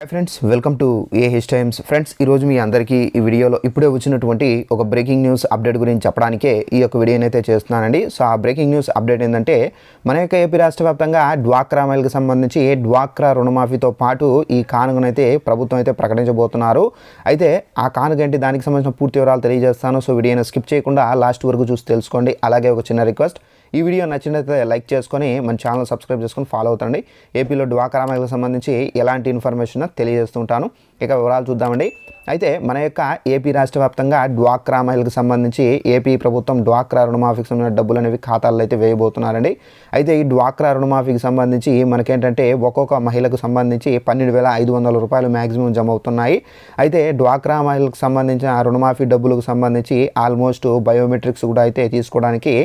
Hi friends welcome to a his times friends ఈరోజు మీ అందరికీ ఈ వీడియోలో ఇప్పుడే వచ్చినటువంటి ఒక బ్రేకింగ్ న్యూస్ అప్డేట్ గురించి చెప్పడానికే ఈ యొక్క వీడియోని అయితే చేస్తున్నానండి. సో ఆ బ్రేకింగ్ న్యూస్ అప్డేట్ ఏంటంటే మన యొక్క ఏపీ రాష్ట్ర వ్యాప్తంగా డ్వాక్రా మైల్కి సంబంధించి డ్వాక్రా రుణమాఫీతో పాటు ఈ కానుకనైతే ప్రభుత్వం అయితే ప్రకటించబోతున్నారు. అయితే ఆ కానుక ఏంటి? దానికి సంబంధించిన పూర్తి వివరాలు తెలియజేస్తాను. సో వీడియోని స్కిప్ చేయకుండా లాస్ట్ వరకు చూసి తెలుసుకోండి. అలాగే ఒక చిన్న రిక్వెస్ట్ ఈ వీడియో నచ్చినట్లయితే లైక్ చేసుకొని మన ఛానల్ సబ్స్క్రైబ్ చేసుకొని ఫాలో అవుతండి. ఏపీలో డ్వాక్రా మహిళలకు సంబంధించి ఎలాంటి ఇన్ఫర్మేషన్ తెలియజేస్తుంటాను. ఇక వివరాలు చూద్దామండి. అయితే మన యొక్క ఏపీ రాష్ట్ర వ్యాప్తంగా డ్వాక్రా మహిళలకు సంబంధించి ఏపీ ప్రభుత్వం డ్వాక్రా రుణమాఫీకి సంబంధించిన డబ్బులు అనేవి ఖాతాల్లో అయితే వేయబోతున్నారండి. అయితే ఈ డ్వాక్రా రుణమాఫీకి సంబంధించి మనకేంటంటే ఒక్కొక్క మహిళకు సంబంధించి పన్నెండు వేల ఐదు వందల రూపాయలు మ్యాక్సిమం జమ అవుతున్నాయి అయితే డ్వాక్రా మహిళలకు సంబంధించిన రుణమాఫీ డబ్బులకు సంబంధించి ఆల్మోస్ట్ బయోమెట్రిక్స్ కూడా అయితే తీసుకోవడానికి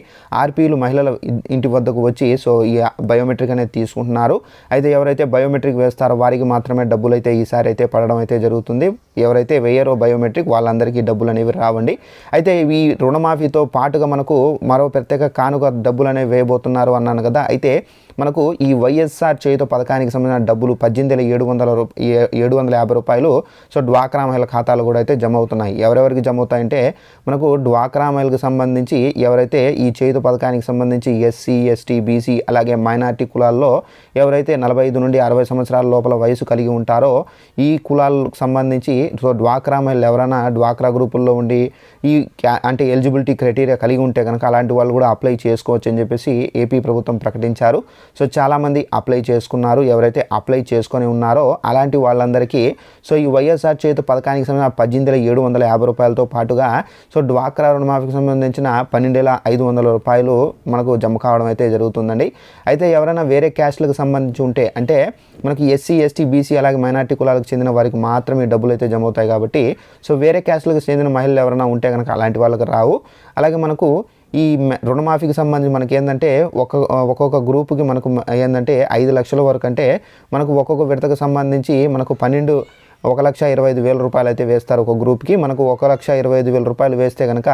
ఆర్పీలు మహిళల ఇంటి వద్దకు వచ్చి సో ఈ బయోమెట్రిక్ అనేది తీసుకుంటున్నారు. అయితే ఎవరైతే బయోమెట్రిక్ వేస్తారో వారికి మాత్రమే డబ్బులు అయితే ఈసారి అయితే పడడం అయితే జరుగుతుంది. ఎవరైతే వేయరో బయోమెట్రిక్ వాళ్ళందరికీ డబ్బులు అనేవి రావండి. అయితే ఈ రుణమాఫీతో పాటుగా మనకు మరో ప్రత్యేక కానుక డబ్బులు అనేవి వేయబోతున్నారు అన్నాను కదా. అయితే మనకు ఈ వైఎస్ఆర్ చేయుత పథకానికి సంబంధించిన డబ్బులు పద్దెనిమిది వేల ఏడు వందల ఏడు వందల యాభై రూపాయలు. సో డ్వాక్రా మహిళ ఖాతాలు కూడా అయితే జమ అవుతున్నాయి ఎవరెవరికి జమ అవుతాయంటే మనకు డ్వాక్రా మహిళకు సంబంధించి ఎవరైతే ఈ చేయుత పథకానికి సంబంధించి ఎస్సీ ఎస్టీ బీసీ అలాగే మైనార్టీ కులాల్లో ఎవరైతే నలభై ఐదు నుండి అరవై సంవత్సరాల లోపల వయసు కలిగి ఉంటారో ఈ కులాలకు సంబంధించి సో డ్వాక్రా మహిళలు ఎవరైనా డ్వాక్రా గ్రూపుల్లో ఉండి ఈ అంటే ఎలిజిబిలిటీ క్రైటీరియా కలిగి ఉంటే కనుక అలాంటి వాళ్ళు కూడా అప్లై చేసుకోవచ్చు అని చెప్పేసి ఏపీ ప్రభుత్వం ప్రకటించారు. సో చాలామంది అప్లై చేసుకున్నారు. ఎవరైతే అప్లై చేసుకొని ఉన్నారో అలాంటి వాళ్ళందరికీ సో ఈ వైఎస్ఆర్ చేత పథకానికి సంబంధించిన పద్దెనిమిది ఏడు వందల యాభై రూపాయలతో పాటుగా సో డ్వాక్రా రుణమాఫీకి సంబంధించిన పన్నెండు వేల ఐదు వందల రూపాయలు మనకు జమ కావడం అయితే జరుగుతుందండి. అయితే ఎవరైనా వేరే క్యాస్ట్లకు సంబంధించి ఉంటే అంటే మనకి ఎస్సీ ఎస్టీ బీసీ అలాగే మైనార్టీ కులాలకు చెందిన వారికి మాత్రమే డబ్బులు అయితే జమ అవుతాయి కాబట్టి సో వేరే క్యాస్ట్లకు చెందిన మహిళలు ఎవరైనా ఉంటే కనుక అలాంటి వాళ్ళకి రావు. అలాగే మనకు ఈ మ- రుణమాఫీకి సంబంధించి మనకి ఏంటంటే ఒక ఒక్కొక్క గ్రూపుకి మనకు ఏంటంటే ఐదు లక్షల వరకు అంటే మనకు ఒక్కొక్క విడతకు సంబంధించి మనకు పన్నెండు ఒక లక్ష ఇరవై ఐదు వేల రూపాయలు అయితే వేస్తారు ఒక గ్రూప్కి. మనకు ఒక లక్ష ఇరవై ఐదు వేల రూపాయలు వేస్తే కనుక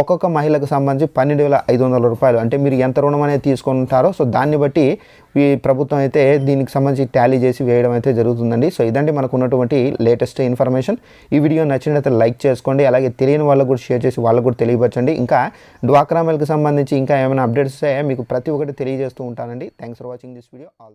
ఒక్కొక్క మహిళకు సంబంధించి పన్నెండు వేల ఐదు వందల రూపాయలు. అంటే మీరు ఎంత రుణం అనేది తీసుకుంటారో సో దాన్ని బట్టి ఈ ప్రభుత్వం అయితే దీనికి సంబంధించి ట్యాలీ చేసి వేయడం అయితే జరుగుతుందండి. సో ఇదండి మనకు ఉన్నటువంటి లేటెస్ట్ ఇన్ఫర్మేషన్. ఈ వీడియో నచ్చినట్లయితే లైక్ చేసుకోండి. అలాగే తెలియని వాళ్ళకు కూడా షేర్ చేసి వాళ్ళకు కూడా తెలియపరచండి. ఇంకా డ్వాక్రా మెల్కి సంబంధించి ఇంకా ఏమైనా అప్డేట్స్ మీకు ప్రతి ఒక్కటి తెలియజేస్తూ ఉంటానండి. Thanks for watching this video all